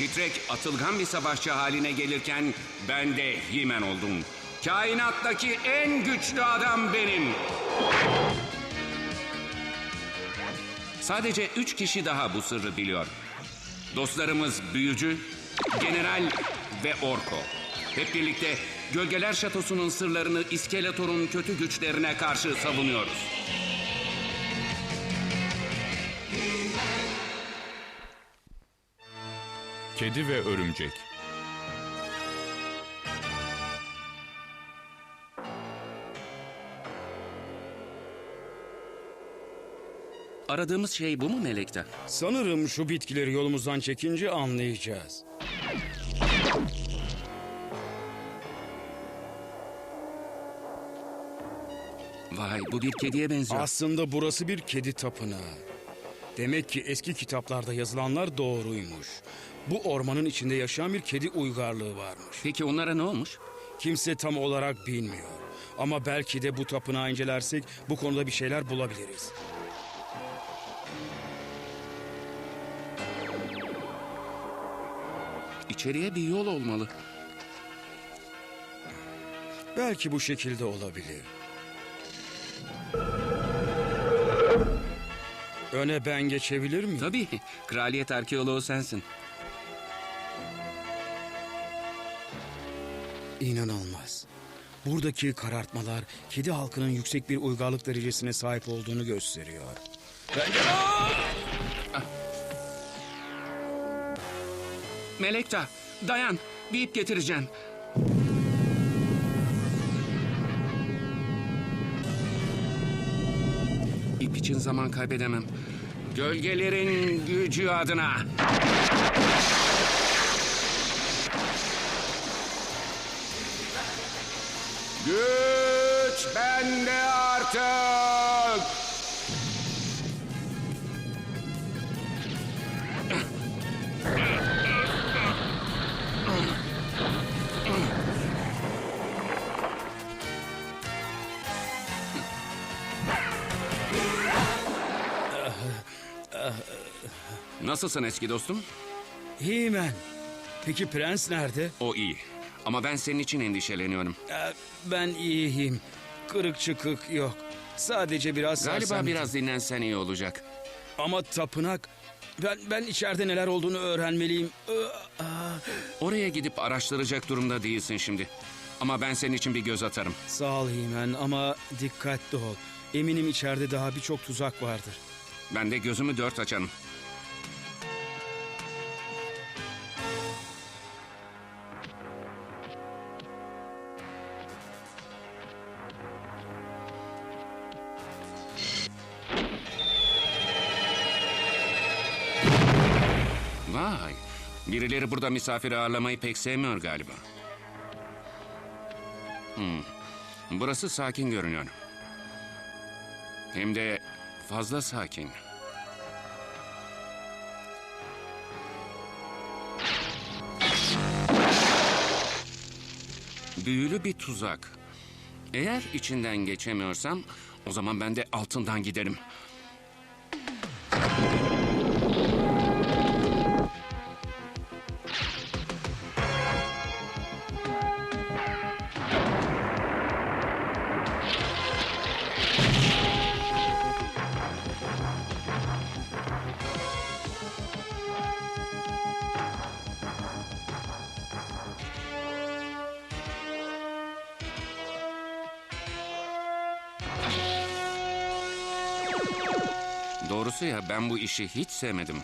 Titrek atılgan bir savaşçı haline gelirken ben de Himen oldum. Kainattaki en güçlü adam benim. Sadece üç kişi daha bu sırrı biliyor. Dostlarımız Büyücü, General ve Orko. Hep birlikte Gölgeler Şatosu'nun sırlarını İskeletor'un kötü güçlerine karşı savunuyoruz. Kedi ve örümcek. Aradığımız şey bu mu Melek'te? Sanırım şu bitkileri yolumuzdan çekince anlayacağız. Vay bu bir kediye benziyor. Aslında burası bir kedi tapınağı. Demek ki eski kitaplarda yazılanlar doğruymuş. Bu ormanın içinde yaşayan bir kedi uygarlığı varmış. Peki onlara ne olmuş? Kimse tam olarak bilmiyor. Ama belki de bu tapınağı incelersek bu konuda bir şeyler bulabiliriz. İçeriye bir yol olmalı. Belki bu şekilde olabilir. Öne ben geçebilir miyim? Tabii, kraliyet arkeoloğu sensin. İnanılmaz. Buradaki karartmalar kedi halkının yüksek bir uygarlık derecesine sahip olduğunu gösteriyor. Melekta, dayan. Bir ip getireceğim. İp için zaman kaybedemem. Gölgelerin gücü adına. Güç bende artık. Nasılsın eski dostum? Hemen. Peki prens nerede? O iyi. Ama ben senin için endişeleniyorum. Ee, ben iyiyim. Kırık çıkık yok. Sadece biraz Galiba sersem- biraz dinlensen iyi olacak. Ama tapınak... Ben, ben içeride neler olduğunu öğrenmeliyim. Ee, aa, Oraya gidip araştıracak durumda değilsin şimdi. Ama ben senin için bir göz atarım. Sağ ol Himen ama dikkatli ol. Eminim içeride daha birçok tuzak vardır. Ben de gözümü dört açarım. Vay, birileri burada misafir ağırlamayı pek sevmiyor galiba. Hmm, burası sakin görünüyor. Hem de fazla sakin. Büyülü bir tuzak. Eğer içinden geçemiyorsam o zaman ben de altından giderim. Doğrusu ya ben bu işi hiç sevmedim.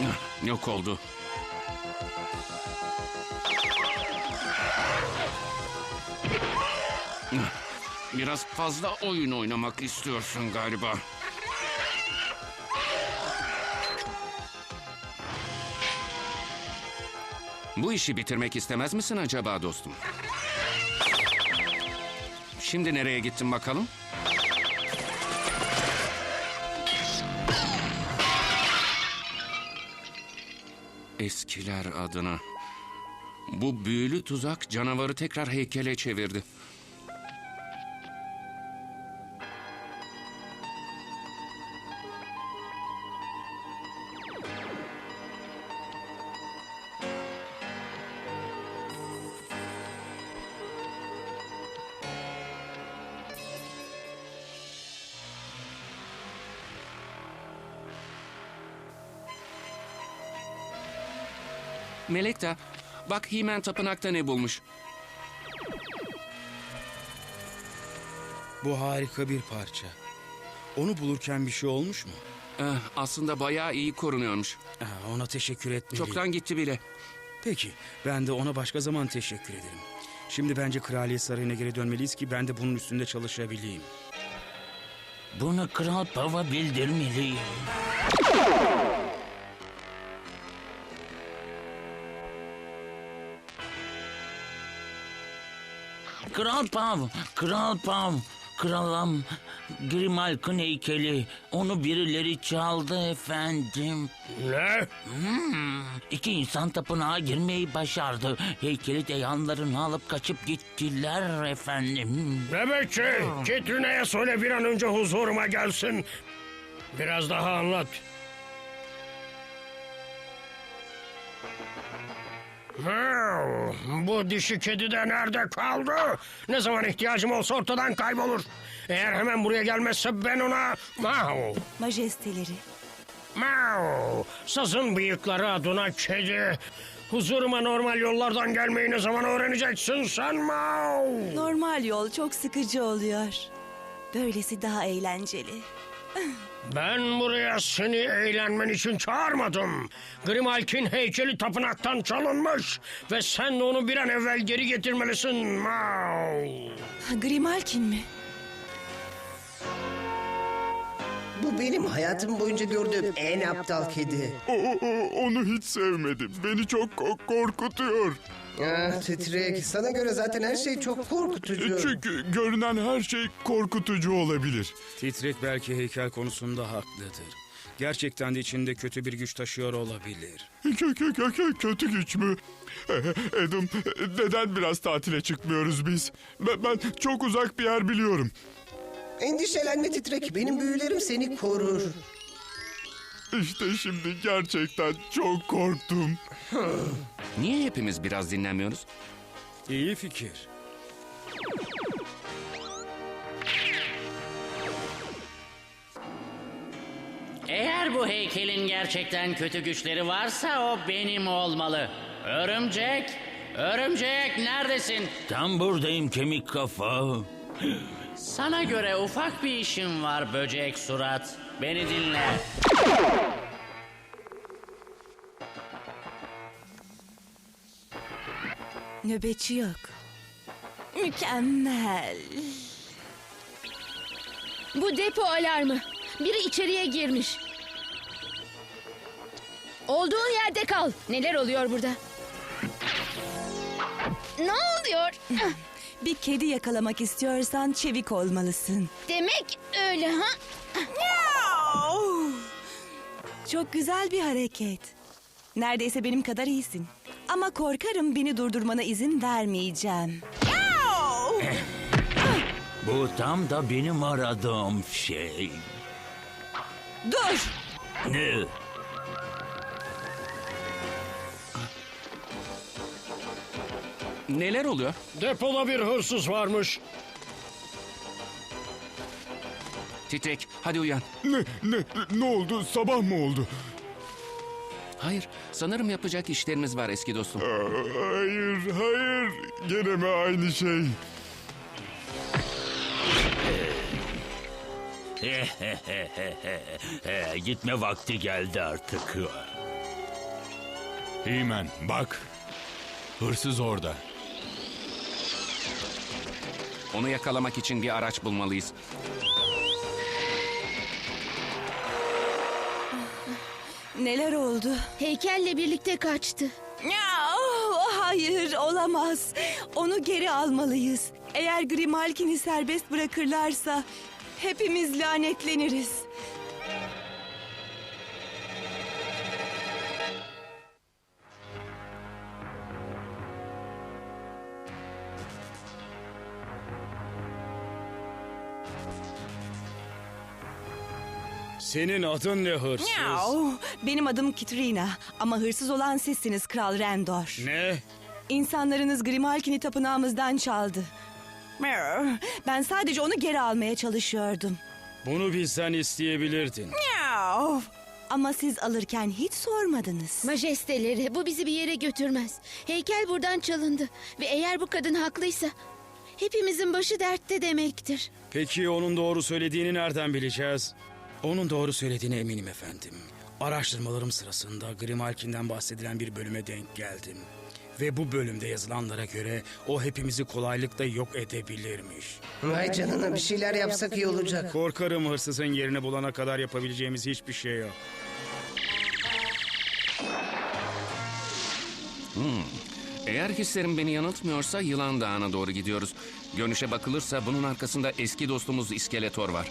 Ah, yok oldu. Ah, biraz fazla oyun oynamak istiyorsun galiba. Bu işi bitirmek istemez misin acaba dostum? Şimdi nereye gittin bakalım? Eskiler adına. Bu büyülü tuzak canavarı tekrar heykele çevirdi. Melek de bak Himen tapınakta ne bulmuş. Bu harika bir parça. Onu bulurken bir şey olmuş mu? Eh, aslında bayağı iyi korunuyormuş. Ha, ona teşekkür etmeliyim. Çoktan gitti bile. Peki, ben de ona başka zaman teşekkür ederim. Şimdi bence Kraliyet Sarayı'na geri dönmeliyiz ki ben de bunun üstünde çalışabileyim. Bunu Kral Pav'a bildirmeliyim. Kral Pav, Kral Pav, kralım. Grimalk'ın heykeli. Onu birileri çaldı efendim. Ne? İki insan tapınağa girmeyi başardı. Heykeli de yanlarına alıp kaçıp gittiler efendim. Nöbetçi, Kitrina'ya söyle bir an önce huzuruma gelsin. Biraz daha anlat. Bu dişi kedi de nerede kaldı? Ne zaman ihtiyacım olsa ortadan kaybolur. Eğer hemen buraya gelmezse ben ona... Mau, Majesteleri. mau. Sazın bıyıkları adına kedi. Huzuruma normal yollardan gelmeyi ne zaman öğreneceksin sen Mau? Normal yol çok sıkıcı oluyor. Böylesi daha eğlenceli. Ben buraya seni eğlenmen için çağırmadım. Grimalkin heykeli tapınaktan çalınmış ve sen de onu bir an evvel geri getirmelisin. Mau. Grimalkin mi? Bu benim hayatım boyunca gördüğüm en aptal kedi. onu hiç sevmedim. Beni çok korkutuyor. Ah titrek. Sana göre zaten her şey çok korkutucu. Çünkü görünen her şey korkutucu olabilir. Titrek belki heykel konusunda haklıdır. Gerçekten de içinde kötü bir güç taşıyor olabilir. Kö kö kö kö kötü güç mü? Eh, Adam, neden biraz tatile çıkmıyoruz biz? Ben, ben çok uzak bir yer biliyorum. Endişelenme titrek. Benim büyülerim seni korur. İşte şimdi gerçekten çok korktum. Niye hepimiz biraz dinlenmiyoruz? İyi fikir. Eğer bu heykelin gerçekten kötü güçleri varsa o benim olmalı. Örümcek, örümcek neredesin? Tam buradayım kemik kafa. Sana göre ufak bir işim var böcek surat. Beni dinle. Nöbetçi yok. Mükemmel. Bu depo alarmı. Biri içeriye girmiş. Olduğun yerde kal. Neler oluyor burada? Ne oluyor? Bir kedi yakalamak istiyorsan çevik olmalısın. Demek öyle ha? Çok güzel bir hareket. Neredeyse benim kadar iyisin. Ama korkarım beni durdurmana izin vermeyeceğim. Bu tam da benim aradığım şey. Dur! Ne? Neler oluyor? Depoda bir hırsız varmış. Titrek, hadi uyan. Ne, ne, ne oldu? Sabah mı oldu? Hayır, sanırım yapacak işlerimiz var eski dostum. Hayır, hayır. Gene mi aynı şey? Gitme vakti geldi artık. Hemen bak. Hırsız orada. Onu yakalamak için bir araç bulmalıyız. Neler oldu? Heykelle birlikte kaçtı. Ya, oh, hayır olamaz. Onu geri almalıyız. Eğer Grimalkin'i serbest bırakırlarsa hepimiz lanetleniriz. Senin adın ne hırsız? Miau. Benim adım Kitrina ama hırsız olan sizsiniz Kral Rendor. Ne? İnsanlarınız Grimalkin'i tapınağımızdan çaldı. Miau. Ben sadece onu geri almaya çalışıyordum. Bunu bizden isteyebilirdin. Miau. Ama siz alırken hiç sormadınız. Majesteleri bu bizi bir yere götürmez. Heykel buradan çalındı. Ve eğer bu kadın haklıysa hepimizin başı dertte demektir. Peki onun doğru söylediğini nereden bileceğiz? Onun doğru söylediğine eminim efendim. Araştırmalarım sırasında Grimalkin'den bahsedilen bir bölüme denk geldim. Ve bu bölümde yazılanlara göre o hepimizi kolaylıkla yok edebilirmiş. Vay canına bir şeyler yapsak iyi olacak. Korkarım hırsızın yerini bulana kadar yapabileceğimiz hiçbir şey yok. Eğer hislerim beni yanıltmıyorsa Yılan Dağı'na doğru gidiyoruz. Görünüşe bakılırsa bunun arkasında eski dostumuz İskeletor var.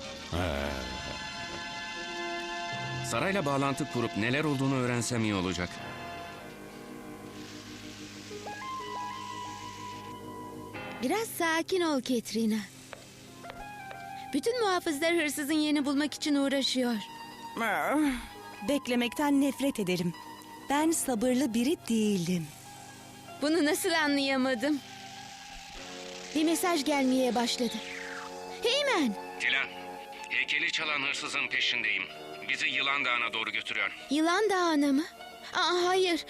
Sarayla bağlantı kurup neler olduğunu öğrensem iyi olacak. Biraz sakin ol Katrina. Bütün muhafızlar hırsızın yerini bulmak için uğraşıyor. Miau. Beklemekten nefret ederim. Ben sabırlı biri değilim. Bunu nasıl anlayamadım? Bir mesaj gelmeye başladı. Heymen, Dilan, heykeli çalan hırsızın peşindeyim. Bizi Yılan Dağı'na doğru götürüyor. yılan dağına mı? Aa, hayır.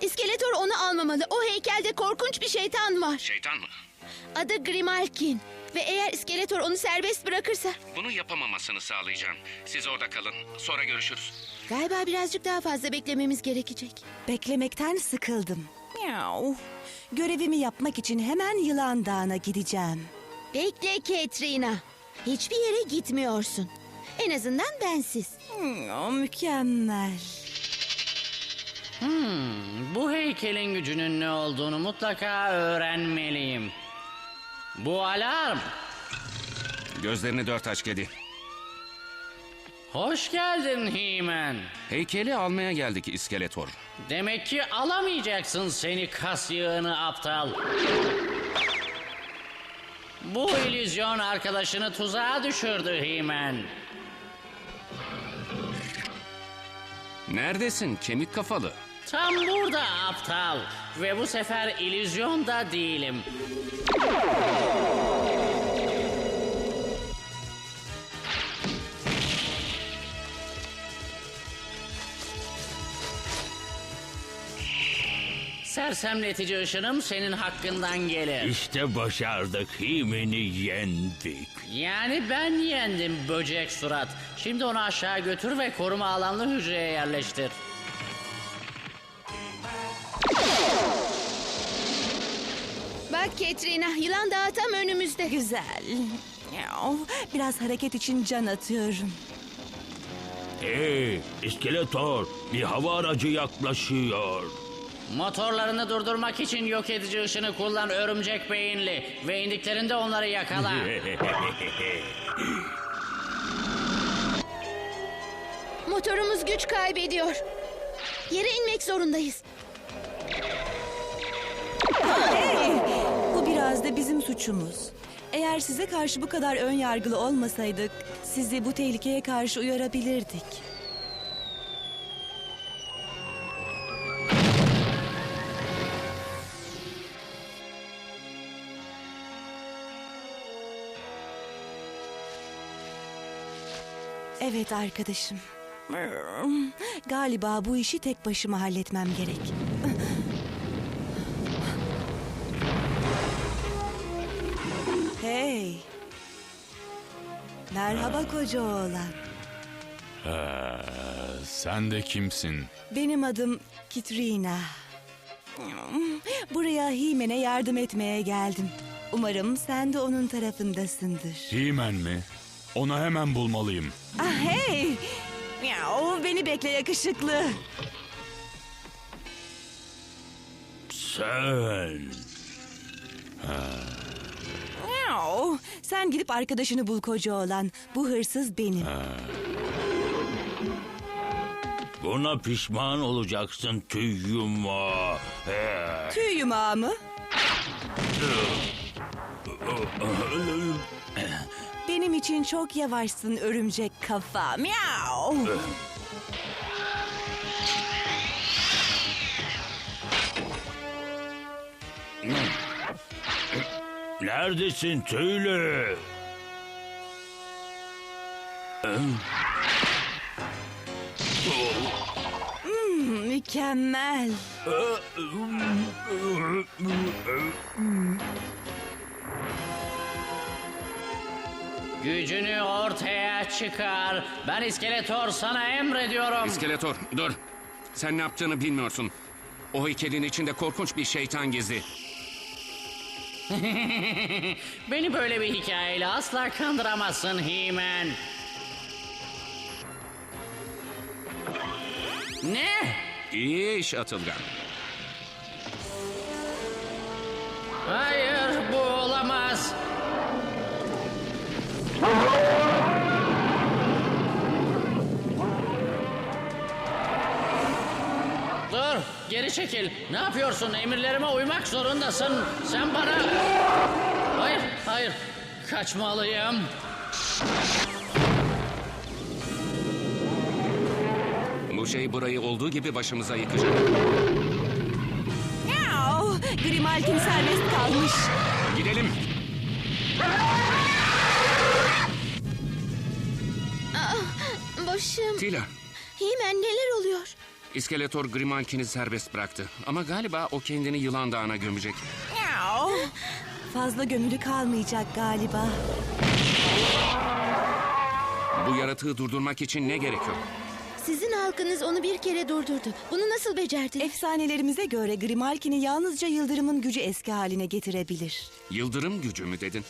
İskeletor onu almamalı. O heykelde korkunç bir şeytan var. Şeytan mı? Adı Grimalkin. Ve eğer İskeletor onu serbest bırakırsa... Bunu yapamamasını sağlayacağım. Siz orada kalın. Sonra görüşürüz. Galiba birazcık daha fazla beklememiz gerekecek. Beklemekten sıkıldım. Miau. Görevimi yapmak için hemen Yılan Dağı'na gideceğim. Bekle Katrina. Hiçbir yere gitmiyorsun. En azından bensiz. Hmm, mükemmel. Bu heykelin gücünün ne olduğunu mutlaka öğrenmeliyim. Bu alarm. Gözlerini dört aç kedi. Hoş geldin He-Man. Heykeli almaya geldik İskeletor. Demek ki alamayacaksın seni kas yığını aptal. Bu illüzyon arkadaşını tuzağa düşürdü He-Man. Neredesin kemik kafalı? Tam burada aptal. Ve bu sefer illüzyonda değilim. Sersemletici ışınım senin hakkından gelir. İşte başardık. Himeni yendik. Yani ben yendim böcek surat. Şimdi onu aşağı götür ve koruma alanlı hücreye yerleştir. Bak Katrina, yılan dağı tam önümüzde. Güzel. Biraz hareket için can atıyorum. Hey, iskeletor. Bir hava aracı yaklaşıyor. Motorlarını durdurmak için yok edici ışını kullan örümcek beyinli ve indiklerinde onları yakala. Motorumuz güç kaybediyor. Yere inmek zorundayız. Bu biraz da bizim suçumuz. Eğer size karşı bu kadar ön yargılı olmasaydık, sizi bu tehlikeye karşı uyarabilirdik. Evet arkadaşım. Galiba bu işi tek başıma halletmem gerek. Hey. Merhaba koca oğlan. Sen de kimsin? Benim adım Kitrina. Buraya Himen'e yardım etmeye geldim. Umarım sen de onun tarafındasındır. He-Man mi? Onu hemen bulmalıyım. Ah hey! Miau, beni bekle yakışıklı. Sen. Miau, sen gidip arkadaşını bul koca olan. Bu hırsız benim. Buna pişman olacaksın tüy yumağı. Tüy yumağı mı? İçin çok yavaşsın örümcek kafa. Miau. Neredesin tüylü? Mükemmel. Gücünü ortaya çıkar. Ben İskeletor sana emrediyorum. İskeletor dur. Sen ne yaptığını bilmiyorsun. O heykelin içinde korkunç bir şeytan gizli. Beni böyle bir hikayeyle asla kandıramazsın He-Man. Ne? İyi iş Atılgan. Hayır Dur geri çekil. Ne yapıyorsun? Emirlerime uymak zorundasın. Sen bana... Hayır hayır. Kaçmalıyım. Bu şey burayı olduğu gibi başımıza yıkacak. Miau. Grimalkin serbest kalmış. Gidelim. Başım. Tila. Hemen neler oluyor? İskeletor Grimalkin'i serbest bıraktı. Ama galiba o kendini yılan dağına gömecek. Fazla gömülü kalmayacak galiba. Bu yaratığı durdurmak için ne gerekiyor? Sizin halkınız onu bir kere durdurdu. Bunu nasıl becerdi? Efsanelerimize göre Grimalkin'i yalnızca yıldırımın gücü eski haline getirebilir. Yıldırım gücü mü dedin?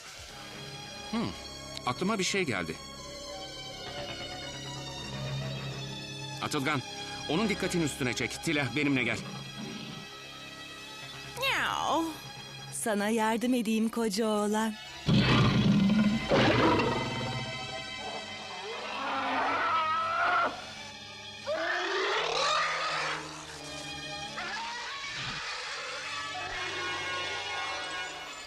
Hmm, aklıma bir şey geldi. Atılgan, onun dikkatini üstüne çek. Tila benimle gel. Miau. Sana yardım edeyim koca oğlan.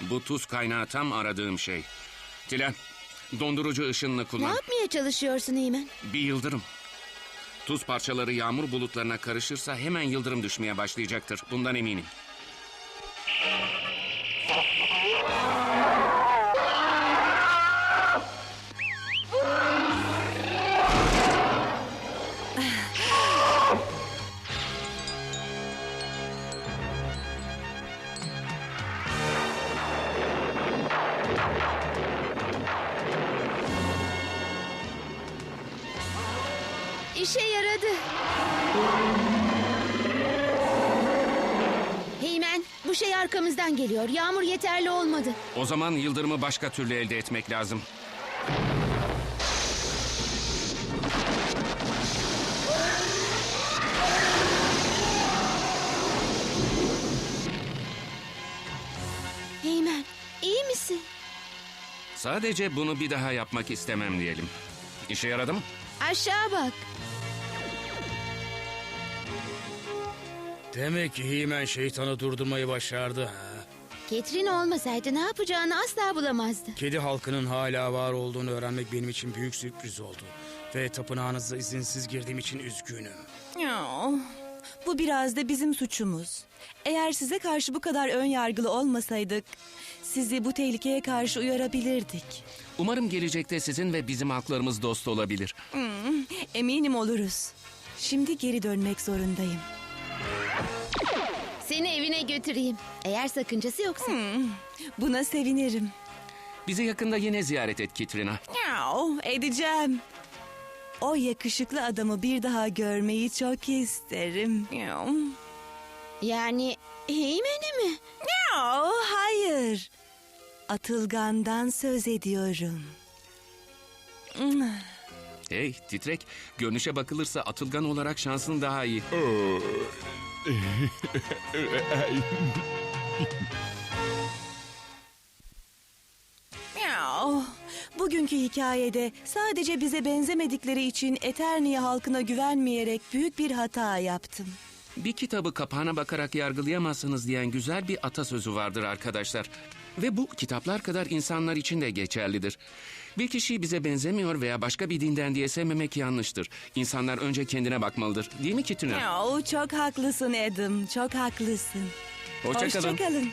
Bu tuz kaynağı tam aradığım şey. Tila, dondurucu ışınını Ne kullan. yapmaya çalışıyorsun Hemen? Bir yıldırım. Tuz parçaları yağmur bulutlarına karışırsa hemen yıldırım düşmeye başlayacaktır. Bundan eminim. Şey arkamızdan geliyor. Yağmur yeterli olmadı. O zaman yıldırımı başka türlü elde etmek lazım. Heymen, iyi misin? Sadece bunu bir daha yapmak istemem diyelim. İşe yaradı mı? Aşağı bak. Demek ki He-Man şeytanı durdurmayı başardı ha. Ketrin olmasaydı ne yapacağını asla bulamazdı. Kedi halkının hala var olduğunu öğrenmek benim için büyük sürpriz oldu. Ve tapınağınıza izinsiz girdiğim için üzgünüm. Miau. Bu biraz da bizim suçumuz. Eğer size karşı bu kadar ön yargılı olmasaydık... ...sizi bu tehlikeye karşı uyarabilirdik. Umarım gelecekte sizin ve bizim haklarımız dost olabilir. Eminim oluruz. Şimdi geri dönmek zorundayım. Seni evine götüreyim. Eğer sakıncası yoksa. Buna sevinirim. Bizi yakında yine ziyaret et Kitrina. Miau, edeceğim. O yakışıklı adamı bir daha görmeyi çok isterim. Yani Heymen'i mi? Oh, hayır. Atılgan'dan söz ediyorum. Hey titrek, görünüşe bakılırsa atılgan olarak şansın daha iyi. Miau. Bugünkü hikayede sadece bize benzemedikleri için Eternia halkına güvenmeyerek büyük bir hata yaptım. Bir kitabı kapağına bakarak yargılayamazsınız diyen güzel bir atasözü vardır arkadaşlar. Ve bu kitaplar kadar insanlar için de geçerlidir. Bir kişiyi bize benzemiyor veya başka bir dinden diye sevmemek yanlıştır. İnsanlar önce kendine bakmalıdır. Değil mi Kituna? Miau, çok haklısın Adam, çok haklısın. Hoşçakalın. Hoşçakalın.